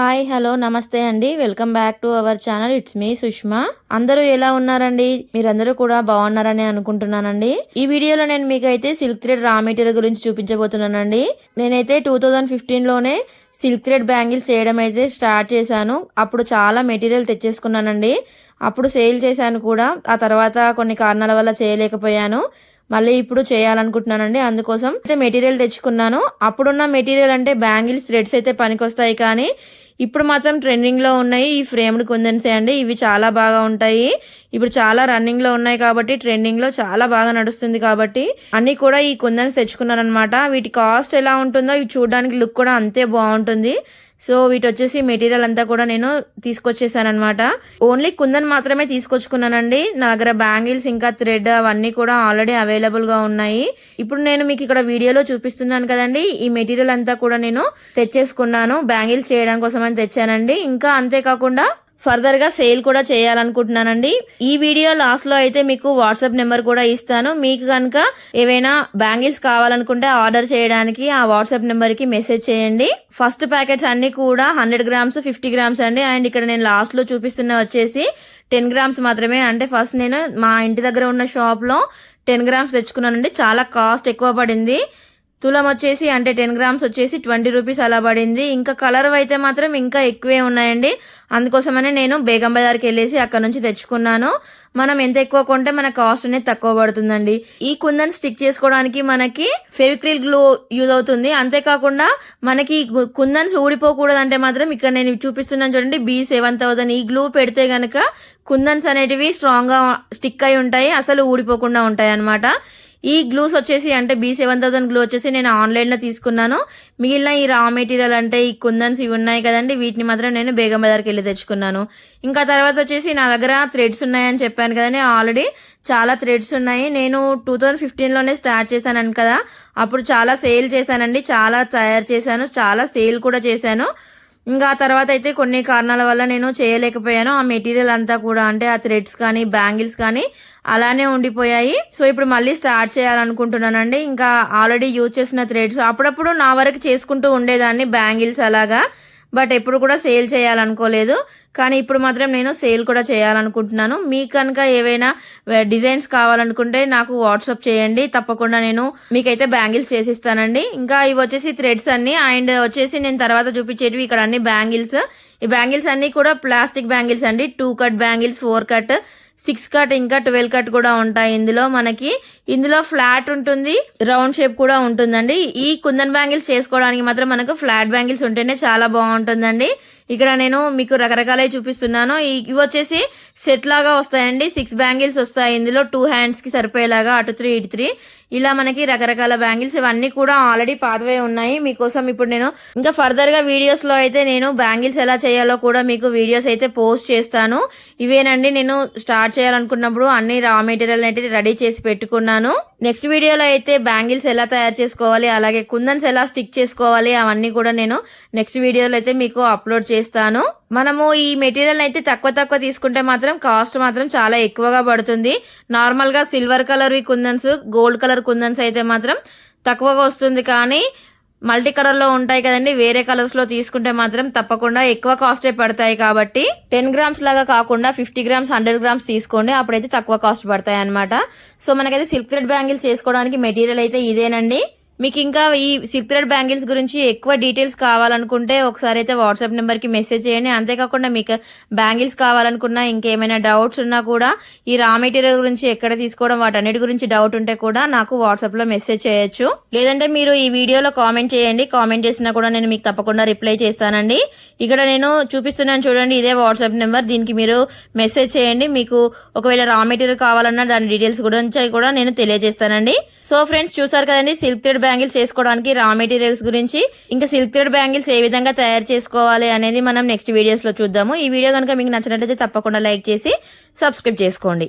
Hi hello నమస్తే అండి. Welcome back to our channel. It's me Sushma. అందరూ ఎలా ఉన్నారండి? మీరందరూ కూడా బాగున్నారని అనుకుంటున్నానండి. ఈ వీడియోలో నేను మీకైతే సిల్క్ థ్రెడ్ రా మెటీరియల్ గురించి చూపించబోతున్నానండి. నేనైతే టూ థౌజండ్ ఫిఫ్టీన్లోనే సిల్క్ థ్రెడ్ బ్యాంగిల్స్ చేయడం అయితే స్టార్ట్ చేశాను. అప్పుడు చాలా మెటీరియల్ తెచ్చేసుకున్నానండి. అప్పుడు సేల్ చేశాను కూడా. ఆ తర్వాత కొన్ని కారణాల వల్ల చేయలేకపోయాను. మళ్ళీ ఇప్పుడు చేయాలనుకుంటున్నానండి. అందుకోసం అయితే మెటీరియల్ తెచ్చుకున్నాను. అప్పుడున్న మెటీరియల్ అంటే బ్యాంగిల్స్ థ్రెడ్స్ అయితే పనికొస్తాయి కానీ ఇప్పుడు మాత్రం ట్రెండింగ్లో ఉన్నాయి. ఈ ఫ్రేమ్డ్ కుందన్సే అండి ఇవి చాలా బాగా ఉంటాయి. ఇప్పుడు చాలా రన్నింగ్లో ఉన్నాయి కాబట్టి ట్రెండింగ్లో చాలా బాగా నడుస్తుంది కాబట్టి అన్నీ కూడా ఈ కుందన్స్ తెచ్చుకున్నాను అనమాట వీటి కాస్ట్ ఎలా ఉంటుందో ఇవి చూడడానికి లుక్ కూడా అంతే బాగుంటుంది. సో వీటి వచ్చేసి మెటీరియల్ అంతా కూడా నేను తీసుకొచ్చేసాను అనమాట ఓన్లీ కుందన్ మాత్రమే తీసుకొచ్చుకున్నానండి. నా దగ్గర బ్యాంగిల్స్ ఇంకా థ్రెడ్ అవన్నీ కూడా ఆల్రెడీ అవైలబుల్గా ఉన్నాయి. ఇప్పుడు నేను మీకు ఇక్కడ వీడియోలో చూపిస్తున్నాను కదండి. ఈ మెటీరియల్ అంతా కూడా నేను తెచ్చేసుకున్నాను. బ్యాంగిల్స్ చేయడం కోసం అని తెచ్చానండి. ఇంకా అంతేకాకుండా ఫర్దర్గా సేల్ కూడా చేయాలనుకుంటున్నానండి. ఈ వీడియో లాస్ట్లో అయితే మీకు వాట్సాప్ నెంబర్ కూడా ఇస్తాను. మీకు కనుక ఏవైనా బ్యాంగిల్స్ కావాలనుకుంటే ఆర్డర్ చేయడానికి ఆ వాట్సాప్ నెంబర్కి మెసేజ్ చేయండి. ఫస్ట్ ప్యాకెట్స్ అన్ని కూడా హండ్రెడ్ గ్రామ్స్ ఫిఫ్టీ గ్రామ్స్ అండి. అండ్ ఇక్కడ నేను లాస్ట్లో చూపిస్తున్న వచ్చేసి టెన్ గ్రామ్స్ మాత్రమే. అంటే ఫస్ట్ నేను మా ఇంటి దగ్గర ఉన్న షాప్లో టెన్ గ్రామ్స్ తెచ్చుకున్నానండి. చాలా కాస్ట్ ఎక్కువ పడింది. తులం వచ్చేసి అంటే టెన్ గ్రామ్స్ వచ్చేసి ట్వంటీ రూపీస్ అలా పడింది. ఇంకా కలర్ అయితే మాత్రం ఇంకా ఎక్కువే ఉన్నాయండి. అందుకోసమనే నేను బేగం బజార్కి వెళ్ళేసి అక్కడ నుంచి తెచ్చుకున్నాను. మనం ఎంత ఎక్కువ కొంటే మన కాస్ట్ అనేది తక్కువ పడుతుందండి. ఈ కుందని స్టిక్ చేసుకోవడానికి మనకి ఫెవిక్రిల్ గ్లూ యూజ్ అవుతుంది. అంతేకాకుండా మనకి కుందన్స్ ఊడిపోకూడదు అంటే మాత్రం ఇక్కడ నేను చూపిస్తున్నాను చూడండి. B seven thousand. ఈ గ్లూ పెడితే గనక కుందన్స్ అనేటివి స్ట్రాంగ్గా స్టిక్ అయి ఉంటాయి. అసలు ఊడిపోకుండా ఉంటాయి అనమాట ఈ గ్లూస్ వచ్చేసి అంటే బీ సెవెన్ థౌసండ్ గ్లూ వచ్చేసి నేను ఆన్లైన్లో తీసుకున్నాను. మిగిలిన ఈ రా మెటీరియల్ అంటే ఈ కుందన్స్ ఇవి ఉన్నాయి కదండి వీటిని మాత్రం నేను బేగం బజార్కి వెళ్ళి తెచ్చుకున్నాను. ఇంకా తర్వాత వచ్చేసి నా దగ్గర థ్రెడ్స్ ఉన్నాయని చెప్పాను కదండి ఆల్రెడీ చాలా థ్రెడ్స్ ఉన్నాయి. నేను టూ థౌజండ్ ఫిఫ్టీన్లోనే స్టార్ట్ చేశాను కదా అప్పుడు చాలా సేల్ చేశానండి చాలా తయారు చేశాను చాలా సేల్ కూడా చేశాను. ఇంకా తర్వాత అయితే కొన్ని కారణాల వల్ల నేను చేయలేకపోయాను. ఆ మెటీరియల్ అంతా కూడా అంటే ఆ థ్రెడ్స్ కానీ బ్యాంగిల్స్ కానీ అలానే ఉండిపోయాయి. సో ఇప్పుడు మళ్ళీ స్టార్ట్ చేయాలనుకుంటున్నానండి. ఇంకా ఆల్రెడీ యూజ్ చేసిన థ్రెడ్స్ అప్పుడప్పుడు నా వరకు చేసుకుంటూ ఉండేదాన్ని బ్యాంగిల్స్ అలాగా. బట్ ఎప్పుడు కూడా సేల్ చేయాలనుకోలేదు. కానీ ఇప్పుడు మాత్రం నేను సేల్ కూడా చేయాలనుకుంటున్నాను. మీకు కనుక ఏవైనా డిజైన్స్ కావాలనుకుంటే నాకు వాట్సాప్ చేయండి. తప్పకుండా నేను మీకైతే బ్యాంగిల్స్ చేసిస్తానండి. ఇంకా ఇవి వచ్చేసి థ్రెడ్స్ అన్ని. అండ్ వచ్చేసి నేను తర్వాత చూపించేటివి ఇక్కడ అన్ని బ్యాంగిల్స్. ఈ బ్యాంగిల్స్ అన్ని కూడా ప్లాస్టిక్ బ్యాంగిల్స్ అండి. Two cut bangles four cut. Six cut ఇంకా ట్వెల్వ్ కట్ కూడా ఉంటాయి ఇందులో మనకి. ఇందులో ఫ్లాట్ ఉంటుంది రౌండ్ షేప్ కూడా ఉంటుందండి. ఈ కుందన్ బ్యాంగిల్స్ చేసుకోవడానికి మాత్రం మనకు ఫ్లాట్ బ్యాంగిల్స్ ఉంటేనే చాలా బాగుంటుందండి. ఇక్కడ నేను మీకు రకరకాలే చూపిస్తున్నాను. ఇవి వచ్చేసి సెట్ లాగా వస్తాయండి. సిక్స్ బ్యాంగిల్స్ వస్తాయి. ఇందులో టూ హ్యాండ్స్కి సరిపోయేలాగా అటు త్రీ ఇటు త్రీ ఇలా మనకి రకరకాల బ్యాంగిల్స్ ఇవన్నీ కూడా ఆల్రెడీ పాతవే ఉన్నాయి. మీకోసం ఇప్పుడు నేను ఇంకా ఫర్దర్గా అయితే నేను బ్యాంగిల్స్ ఎలా చేయాలో కూడా మీకు వీడియోస్ అయితే పోస్ట్ చేస్తాను. ఇవేనండి. నేను స్టార్ట్ చేయాలనుకున్నప్పుడు అన్ని రా మెటీరియల్ అయితే రెడీ చేసి పెట్టుకున్నాను. నెక్స్ట్ వీడియోలో అయితే బ్యాంగిల్స్ ఎలా తయారు చేసుకోవాలి అలాగే కుందన్స్ ఎలా స్టిక్ చేసుకోవాలి అవన్నీ కూడా నేను నెక్స్ట్ వీడియోలో అయితే మీకు అప్లోడ్ చేస్తాను. మనము ఈ మెటీరియల్ అయితే తక్కువ తక్కువ తీసుకుంటే మాత్రం కాస్ట్ మాత్రం చాలా ఎక్కువగా పడుతుంది. నార్మల్గా silver colour kundans gold colour kundans అయితే మాత్రం తక్కువగా వస్తుంది. కానీ మల్టీ కలర్లో ఉంటాయి కదండి వేరే కలర్స్లో తీసుకుంటే మాత్రం తప్పకుండా ఎక్కువ కాస్టే పడతాయి కాబట్టి టెన్ గ్రామ్స్ లాగా కాకుండా ఫిఫ్టీ గ్రామ్స్ హండ్రెడ్ గ్రామ్స్ తీసుకోండి. అప్పుడైతే తక్కువ కాస్ట్ పడతాయి అనమాట సో మనకైతే సిల్క్ థ్రెడ్ బ్యాంగిల్స్ చేసుకోవడానికి మెటీరియల్ అయితే ఇదేనండి. మీకు ఇంకా ఈ సిల్క్ థ్రెడ్ బ్యాంగిల్స్ గురించి ఎక్కువ డీటెయిల్స్ కావాలనుకుంటే ఒకసారి అయితే వాట్సాప్ నెంబర్కి మెసేజ్ చేయండి. అంతేకాకుండా మీకు బ్యాంగిల్స్ కావాలనుకున్నా ఇంకేమైనా డౌట్స్ ఉన్నా కూడా ఈ రా మెటీరియల్ గురించి ఎక్కడ తీసుకోవడం వాటన్నిటి గురించి డౌట్ ఉంటే కూడా నాకు వాట్సాప్లో మెసేజ్ చేయొచ్చు. లేదంటే మీరు ఈ వీడియోలో కామెంట్ చేయండి. కామెంట్ చేసినా కూడా నేను మీకు తప్పకుండా రిప్లై చేస్తానండి. ఇక్కడ నేను చూపిస్తున్నాను చూడండి ఇదే వాట్సాప్ నెంబర్. దీనికి మీరు మెసేజ్ చేయండి. మీకు ఒకవేళ రా మెటీరియల్ కావాలన్నా దాని డీటెయిల్స్ గురించి కూడా నేను తెలియజేస్తానండి. సో ఫ్రెండ్స్ చూసారు కదండి సిల్క్ థ్రెడ్ బ్యాంగిల్స్ చేసుకోవడానికి రా మెటీరియల్స్ గురించి ఇంకా సిల్క్ థ్రెడ్ బ్యాంగిల్స్ ఏ విధంగా తయారు చేసుకోవాలి అనేది మనం నెక్స్ట్ వీడియోస్లో చూద్దాము. ఈ వీడియో కనుక మీకు నచ్చినట్లయితే తప్పకుండా లైక్ చేసి సబ్స్క్రైబ్ చేసుకోండి.